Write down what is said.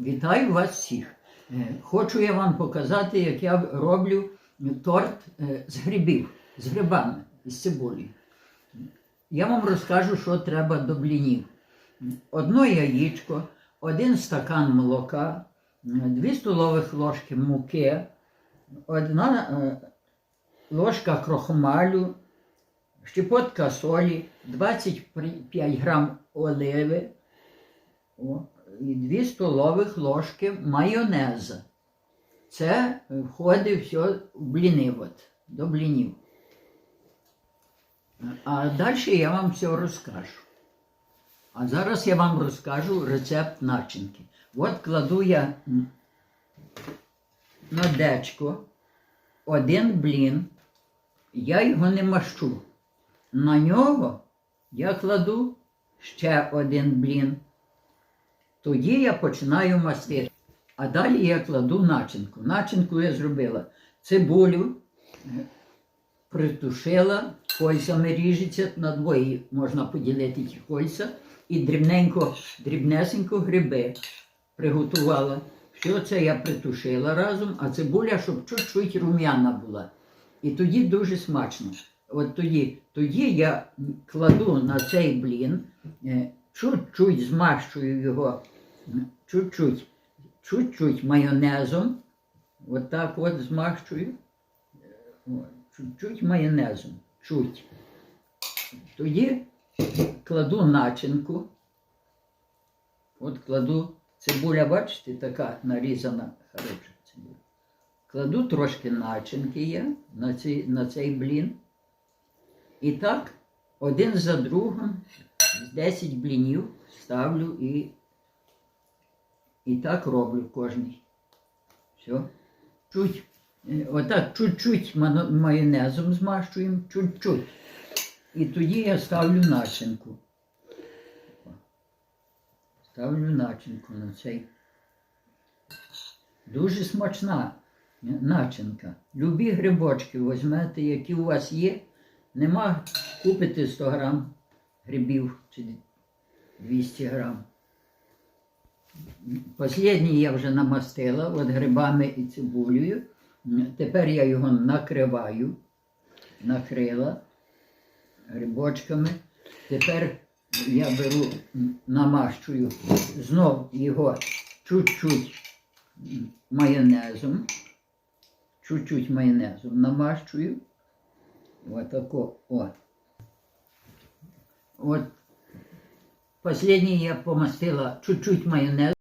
Вітаю вас всіх. Е, Хочу я вам показати, як я роблю торт е, з грибів, з грибами, з цибулею. Я вам розкажу, що треба до блінів. Одно яєчко, один стакан молока, дві столових ложки муки, одна е, ложка крохмалю, щепотка солі, 25 грам оливи, і 2 столових ложки майонеза. Це входить все в бліни, от, до блінів. А далі я вам все розкажу. А зараз я вам розкажу рецепт начинки. От кладу я на дечко один блін, я його не мащу. На нього я кладу ще один блін. Тоді я починаю мастити. А далі я кладу начинку. Начинку я зробила цибулю, притушила, кольцями ріжеться, на двоє можна поділити ті кольця. І дрібненько, дрібнесенько гриби приготувала. Все це я притушила разом, а цибуля, щоб чуть-чуть рум'яна була. І тоді дуже смачно. От тоді, тоді я кладу на цей блін, е, чуть-чуть змащую його, чуть-чуть, чуть-чуть майонезом. От так от змащую. Чуть-чуть майонезом. Чуть. Тоді кладу начинку. От кладу цибуля, бачите, така нарізана хороша цибуля. Кладу трошки начинки я на цей, на цей блін. І так, один за другим, з 10 блінів ставлю і, і так роблю кожний. Все. Чуть, е, отак чуть-чуть майонезом змащуємо, чуть-чуть. І тоді я ставлю начинку. Ставлю начинку на цей. Дуже смачна начинка. Любі грибочки візьмете, які у вас є. Нема, купите 100 грам грибів чи 200 грам. Послідній я вже намастила от грибами і цибулею. Тепер я його накриваю, накрила грибочками. Тепер я беру, намащую знов його чуть-чуть майонезом. Чуть-чуть майонезом намащую. Отако, о. От. Последній я помастила чуть-чуть майонез.